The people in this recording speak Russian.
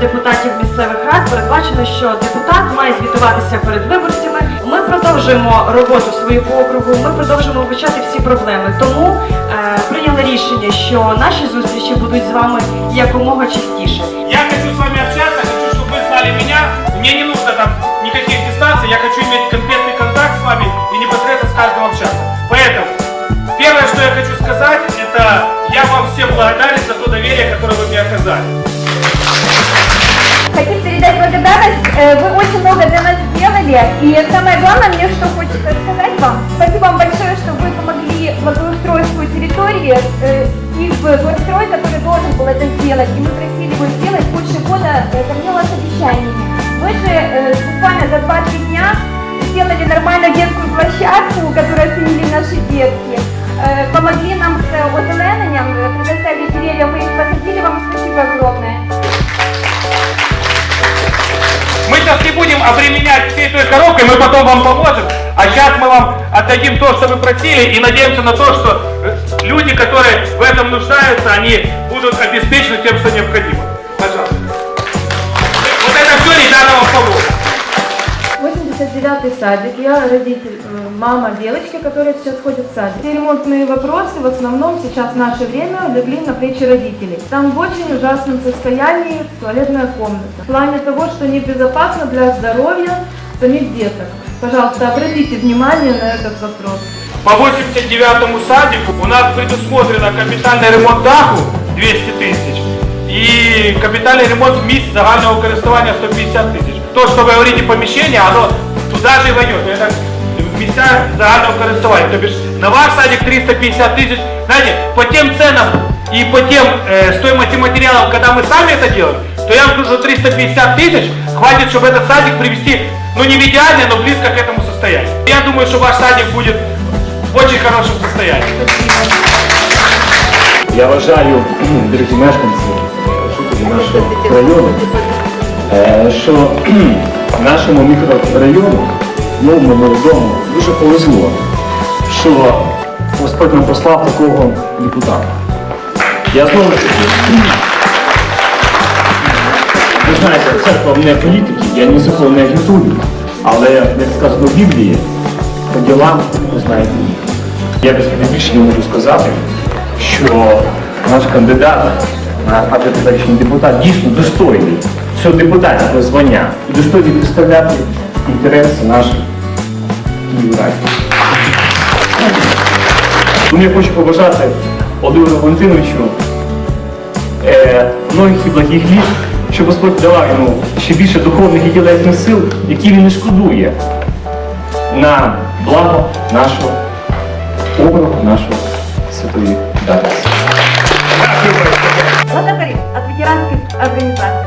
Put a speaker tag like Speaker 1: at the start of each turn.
Speaker 1: статус депутатів місцевих рад передбачено, що депутат має звітуватися перед виборцями. Ми продовжуємо роботу свою по округу. Ми продовжуємо вивчати всі проблеми. Тому е, прийняли рішення, що наші зустрічі будуть з вами якомога частіше.
Speaker 2: Я хочу с вами общаться, хочу, чтобы вы знали меня. Мне не нужно там никаких дистанций, я хочу иметь конкретный контакт с вами и непосредственно с каждым общаться. Поэтому, первое, что я хочу сказать, это я вам всем благодарен за то доверие, которое вы мне оказали.
Speaker 3: Передать благодарность. Э, Вы очень много для нас сделали. И самое главное, мне что хочется сказать вам. Спасибо вам большое, что вы помогли благоустройству территории э, и в горстрой, который должен был это сделать. И мы просили его сделать больше года, э, кормила с обещаниями. Вы же э, буквально за 2-3 дня сделали нормальную детскую площадку, которую оценили наши детки. Помогли нам с э, предоставили деревья, мы их посадили. Вам спасибо огромное.
Speaker 2: Будем обременять всей той коробкой, мы потом вам поможем. А сейчас мы вам отдадим то, что вы просили, и надеемся на то, что люди, которые в этом нуждаются, они будут обеспечены тем, что необходимо.
Speaker 4: 89-й садик. Я родитель, э, мама девочки, которая сейчас ходит в садик. Все ремонтные вопросы в основном сейчас в наше время легли на плечи родителей. Там в очень ужасном состоянии туалетная комната. В плане того, что небезопасно для здоровья самих деток. Пожалуйста, обратите внимание на этот вопрос.
Speaker 2: По 89-му садику у нас предусмотрено капітальний ремонт даху 200 тисяч і капітальний ремонт місць загального користування 150 тисяч. То, що ви говорите поміщення, воно туди же і войдет. Это місця загального користування. Тобто ж на ваш садик 350 тысяч. Знаете, по тем ценам и по тем э, стоимости материалов, когда мы сами это делаем, то я вам скажу, что 350 тысяч хватит, чтобы этот садик привести, ну не в идеальное, но близко к этому состоянию. Я думаю, что ваш садик будет в очень хорошем состоянии.
Speaker 5: Я вважаю, дорогі мешканці, жителі нашого району, е, що нашому мікрорайону, новому молодому, дуже повезло, що Господь нам послав такого депутата. Я знову ви знаєте, церква не політики, я за кого не агітую, але як сказано в Біблії, по ділам ви знаєте їх. Я без більше не можу сказати, що наш кандидат на депутатичний депутат дійсно достойний цього депутатського звання і достойний представляти інтереси наших київратів. Тому я хочу побажати Володимиру Валентиновичу е, многих і благих літ, щоб Господь давав йому ще більше духовних і тілесних сил, які він не шкодує на благо нашого округу, нашого святої Дарниці.
Speaker 3: Благодарим от ветеранских организаций.